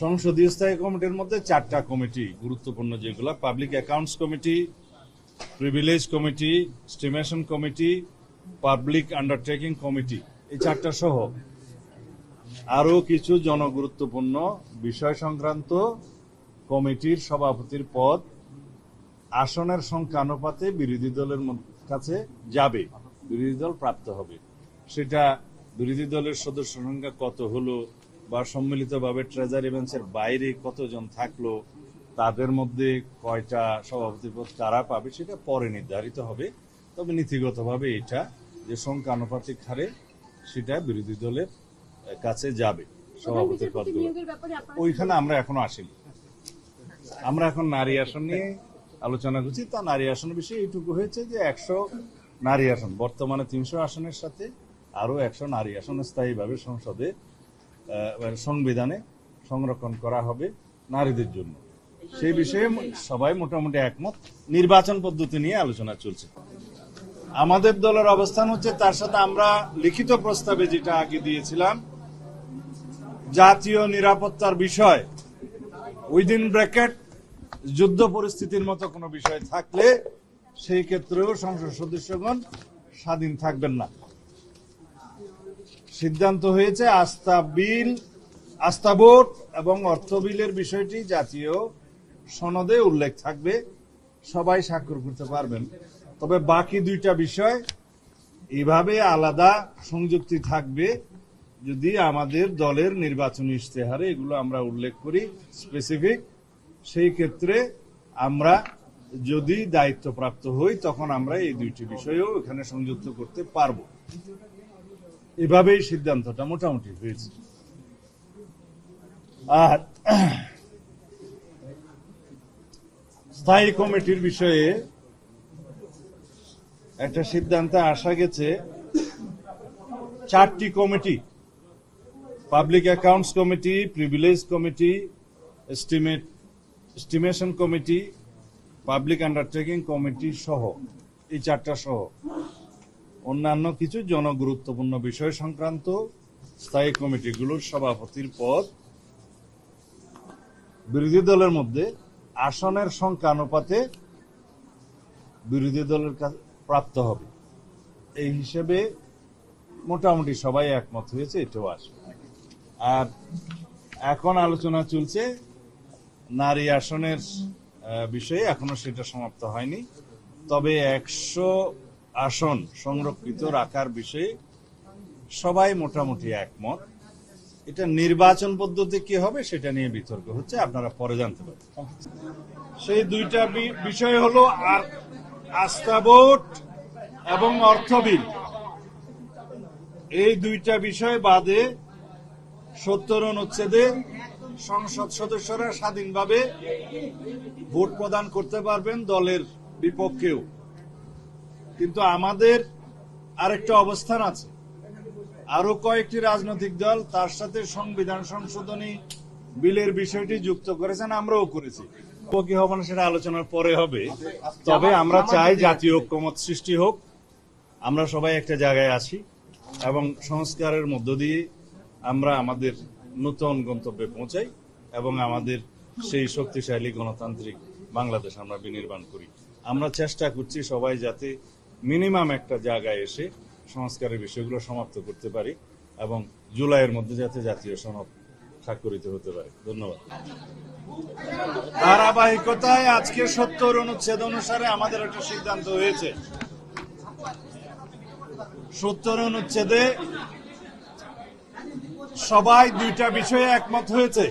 সংসদীয় স্থায়ী কমিটির মধ্যে চারটা কমিটি, গুরুত্বপূর্ণ যেগুলো public accounts committee privilege committee estimation committee public undertaking committee, এই চারটা সহ আরও কিছু জনগুরুত্বপূর্ণ বিষয় সংক্রান্ত কমিটির সভাপতির পদ আসনের সংখ্যানুপাতে বিরোধী দলের কাছে যাবে, বিরোধী দল প্রাপ্ত হবে। সেটা বিরোধী দলের সদস্য সংখ্যা কত হলো বা সম্মিলিতভাবে ট্রেজারি বেঞ্চের বাইরে কতজন থাকল তাদের মধ্যে কয়টা সভাপতি পদ কারা পাবে সেটা পরে নির্ধারিত হবে। তবে নীতিগতভাবে এটা যে সংখ্যানুপাতিক হারে সেটা বিরোধী দলের কাছে যাবে সভাপতির পদগুলো। ওইখানে আমরা এখনও আসিনি। আমরা এখন নারী আসন নিয়ে আলোচনা করছি। তা নারী আসন বিষয়ে এইটুকু হয়েছে যে একশো নারী আসন বর্তমানে তিনশো আসনের সাথে আরও একশো নারী আসন স্থায়ীভাবে সংসদে সংবিধানে সংরক্ষণ করা হবে নারীদের জন্য। সেই বিষয়ে সবাই মোটামুটি একমত। নির্বাচন পদ্ধতি নিয়ে আলোচনা চলছে। আমাদের দলের অবস্থান হচ্ছে, তার সাথে আমরা লিখিত প্রস্তাবে যেটা আগে দিয়েছিলাম, জাতীয় নিরাপত্তার বিষয়, উইদিন ব্র্যাকেট, যুদ্ধ পরিস্থিতির মতো কোনো বিষয় থাকলে সেই ক্ষেত্রেও সংসদ সদস্যগণ স্বাধীন থাকবেন না। সিদ্ধান্ত হয়েছে, আস্থা বিল, আস্থা ভোট এবং অর্থ বিলের বিষয়টি জাতীয় সনদে উল্লেখ থাকবে। সবাই স্বাক্ষর করতে পারবেন। তবে বাকি দুইটা বিষয় এভাবে আলাদা সংযুক্তি থাকবে যদি আমাদের দলের নির্বাচনী ইশতেহারে এগুলো আমরা উল্লেখ করি স্পেসিফিক সেই ক্ষেত্রে আমরা যদি দায়িত্বপ্রাপ্ত হই, তখন আমরা এই দুইটি বিষয়েও এখানে সংযুক্ত করতে পারব। এভাবেই সিদ্ধান্তটা মোটামুটি হয়েছে। আর স্থায়ী কমিটির বিষয়ে একটা সিদ্ধান্তে আসা গেছে, চারটি committee, public accounts committee, privilege committee, estimate, estimation committee, public undertaking committee সহ, এই চারটা সহ। অন্যান্য কিছু জনগুরুত্বপূর্ণ বিষয় সংক্রান্ত স্থায়ী কমিটিগুলোর সভাপতির পদ। বিরোধী দলের মধ্যে আসনের সংখ্যা অনুপাতে বিরোধী দলের প্রাপ্ত হবে। এই হিসেবে মোটামুটি সবাই একমত হয়েছে, এটাও আসবে। আর এখন আলোচনা চলছে নারী আসনের বিষয়ে। এখনও সেটা সমাপ্ত হয়নি। তবে একশো আসন সংরক্ষিত রাখার বিষয়ে সবাই মোটামুটি একমত। এটা নির্বাচন পদ্ধতি কি হবে সেটা নিয়ে বিতর্ক হচ্ছে, আপনারা পরে জানতে পারবেন। সেই দুইটা বিষয় হলো আর আস্থা ভোট এবং অর্থ বিল। এই দুইটা বিষয় বাদে সত্তর অনুচ্ছেদে সংসদ সদস্যরা স্বাধীনভাবে ভোট প্রদান করতে পারবেন দলের বিপক্ষেও। কিন্তু আমাদের আরেকটা অবস্থান আছে। আরও কয়েকটি রাজনৈতিক দল তার সাথে সংবিধান সংশোধনী বিলের বিষয়টি যুক্ত করেছেন, আমরাও করেছি। কি হবে না, সেটা আলোচনার পরে হবে। তবে আমরা চাই জাতীয় ঐক্যমত সৃষ্টি হোক। আমরা সবাই একটা জায়গায় আছি এবং সংস্কারের মধ্য দিয়ে আমরা আমাদের নতুন গন্তব্যে পৌঁছাই এবং আমাদের সেই শক্তিশালী গণতান্ত্রিক বাংলাদেশ আমরা বিনির্মাণ করি। আমরা চেষ্টা করছি সবাই যাতে মিনিমাম একটা জায়গায় এসে সংস্কারের বিষয়গুলো সমাপ্ত করতে পারি এবং জুলাইয়ের মধ্যে যাতে জাতীয় সনদ স্বাক্ষরিত হতে পারে। ধন্যবাদ। ধারাবাহিকতায় আজকে সত্তর অনুচ্ছেদ অনুসারে আমাদের একটা সিদ্ধান্ত হয়েছে। সত্তর অনুচ্ছেদে সবাই দুইটা বিষয়ে একমত হয়েছে।